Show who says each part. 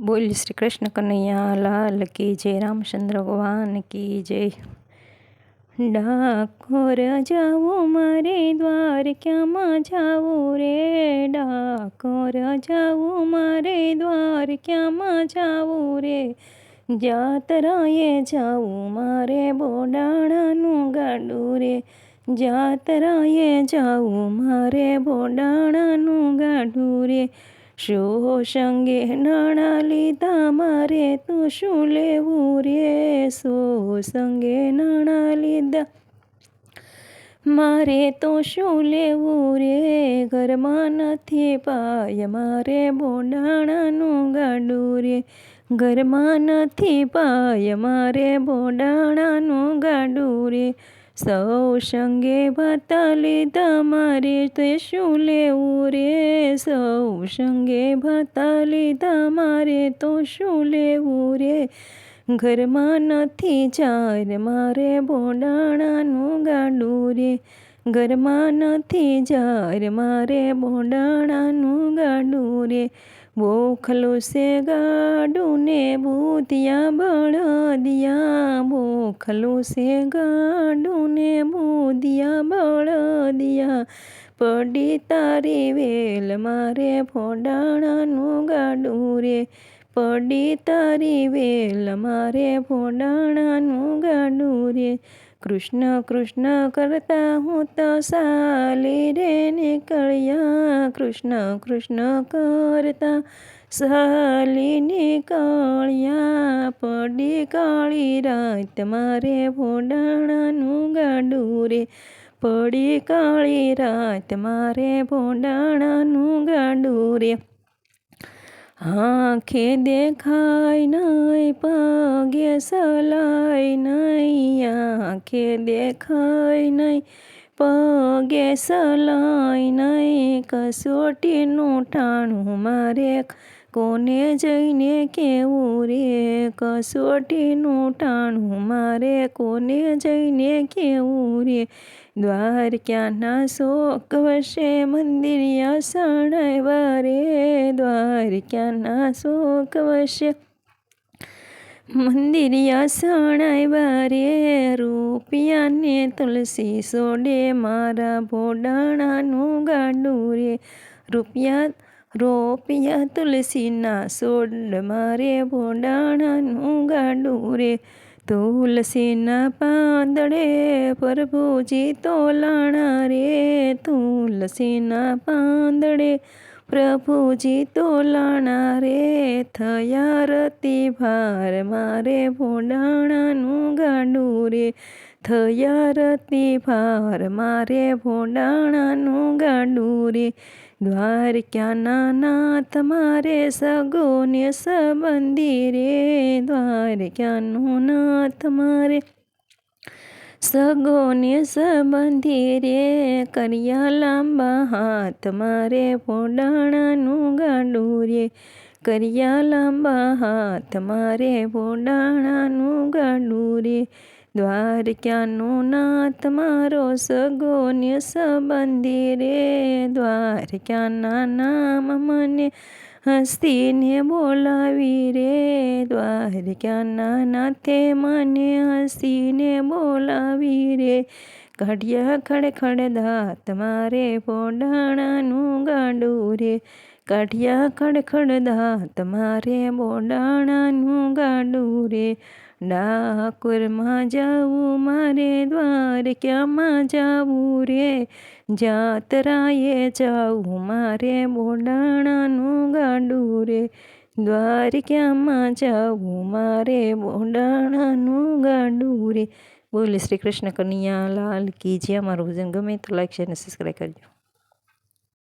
Speaker 1: બોલ શ્રી કૃષ્ણ કનૈયા લાલ કી જય રામચંદ્ર ભગવાન કી જય. ડાકોર જાવું મારે દ્વારકામાં જાવું રે. ડાકોર જાવું મારે દ્વારકામાં જાવું રે. જાતરાએ જાવું મારે બોડાણાનું ગાડું રે. જાતરાએ જાવું મારે બોડાણાનું ગાડું રે. શો સંગે નાણા લીધા, મારે તું શું લેવું રે? સો સંગે નાણા લીધા, મારે તો શું લેવું રે? ઘરમાં નથી પાય મારે બોડાણાનું ગાડું રે. ઘરમાં નથી પાય મારે બોડાણાનું ગાડું રે. સૌ સંગે ભાતા તમારે મારે તે શું લેવું રે? સૌ સંગે ભાતા તમારે મારે તો શું લેવું રે? ઘરમાં નથી ચાર મારે બોડાણાનું ગાડું રે. ઘરમાં નથી જાર મારે બોડાણાનું ગાડું રે. બોખલું છે ગાડું ને બુધિયા બળદિયા બોખલું છે ગાડું ને બુધિયા બળદિયા પડી તારી વેલ મારે ફોડાણાનું ગાડું રે. પડી તારી વેલ મારે ફોડાણાનું ગાડું રે. કૃષ્ણ કૃષ્ણ કરતા હું તો સાલી રે નીકળ્યા. કૃષ્ણ કૃષ્ણ કરતા સાલી નીકળ્યા. પડી કાળી રાત મારે ભોડાણાનું ગાડું રે. પડી કાળી રાત મારે ભોડાણાનું ગાડું રે. આંખે દેખાય નહીં પગે સલાય નહીં આંખે દેખાય નહીં પગે સલાઈ કસોટીનું ઠાણું મારે કોને જઈને કેવું રે કસોટીનું ઠાણું મારે કોને જઈને કેવું રે? દ્વારકાના શોક વશે મંદિર શરણાવ્યા રે દ્વારકાના શોક વશે મંદિર શરણાવ્યા રે રૂપિયાને તુલસી સોડે મારા ભોડાણાનું ગાડું રે. રૂપિયા, રોપિયા તુલસીના સોડ મારે ભોડાણાનું ગાડું રે. તુલસીના પાંદડે પ્રભુજી તોલાણા રે. તુલસીના પાંદડે પ્રભુજી તોલાણા રે થયા રતી ભાર મારે ભોડાણાનું ગાડું રે. થયા રતી ભાર મારે ભોડાણાનું ગાડું રે. દ્વારકાના નાથ મારે સગોને સંબંધી રે. દ્વારકાનું નાથ મારે સગોને સંબંધી રે કર્યા લાંબા હાથ મારે પોડાણાનું ગાડું રે. કર્યા લાંબા હાથ મારે પોડાણાનું ગાડું રે. દ્વારકાનો નાથ મારો સગોને સંબંધી રે દ્વારકાના નામ મને હસ્તીને બોલાવી રે દ્વારકાના નાથે મને હસીને બોલાવી રે. કાઢિયા ખડખડ ખડે દાંત મારે બોડાણાનું ગાડું રે. કાઢિયા ખડ ખડ દાંત મારે બોડાણાનું ગાડું રે. ડાકોરમાં જાવું મારે દ્વારકામાં જાવું રે જાતરાએ જાવું મારે બોડાણાનું ગાડું રે દ્વારકામાં જાવું મારે બોડાણાનું ગાડું રે બોલે શ્રી કૃષ્ણ કનૈયા લાલ કી જે અમારું ભજન ગમે તો લાઈક શેર અને સબસ્ક્રાઈબ કરજો